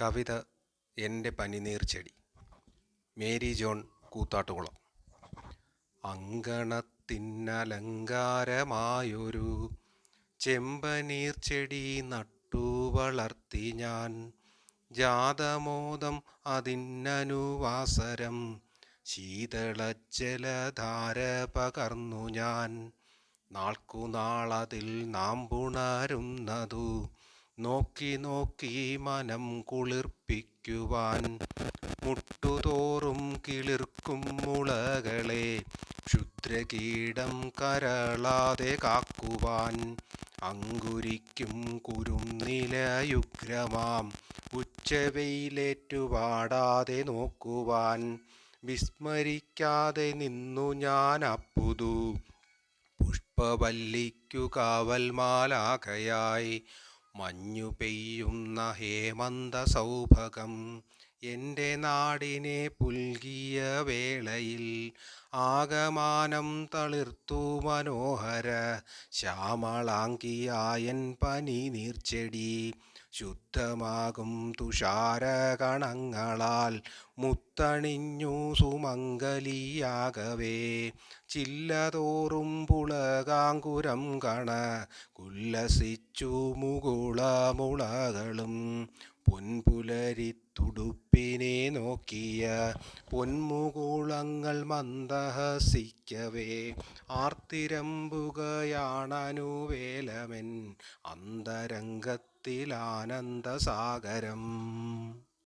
കവിത എന്റെ പനിനീർ ചെടി. Mary John Koothattukulam. അങ്കണത്തിനലങ്കാരമായൊരു ചെമ്പനീർ ചെടി നട്ടു വളർത്തി ഞാൻ. ജാതമോദം അതിനനുവാസരം ശീതളജലധാര പകർന്നു ഞാൻ. നാൾക്കുനാളതിൽ നാം പുണരുന്നതു നോക്കി നോക്കി മനം കുളിർപ്പിക്കുവാൻ മുട്ടുതോറും കിളിർക്കും മുളകളെ. ക്ഷുദ്രകീടം കരളാതെ കാക്കുവാൻ അങ്കുരിക്കും കുരും നിലയുഗ്രമാം ഉച്ചവെയിലേറ്റുപാടാതെ നോക്കുവാൻ വിസ്മരിക്കാതെ നിന്നു ഞാൻ അപ്പുതു. പുഷ്പവല്ലിക്കു കാവൽ മാലാഖയായി മഞ്ഞു പെയ്യുന്ന ഹേമന്ത സൗഭകം എന്റെ നാടിനെ പുൽകിയ വേളയിൽ ആകമാനം തളിർത്തു മനോഹര ശ്യാമളാങ്കിയായൻ പനി നീർച്ചെടി. ശുദ്ധമാകും തുഷാരകണങ്ങളാൽ മുത്തണിഞ്ഞു സുമംഗലിയാകവേ. ചില്ലതോറും പുളകാങ്കുരം കണ കുല്ലസിച്ചു മുകുളമുളകളും പൊൻപുലരിത്തുടുപ്പിനെ നോക്കിയ പൊന്മുകുളങ്ങൾ മന്ദഹസിക്കവേ. ആർത്തിരമ്പുകയാണനുവേലമൻ അന്തരംഗത്തിലാനന്ദസാഗരം.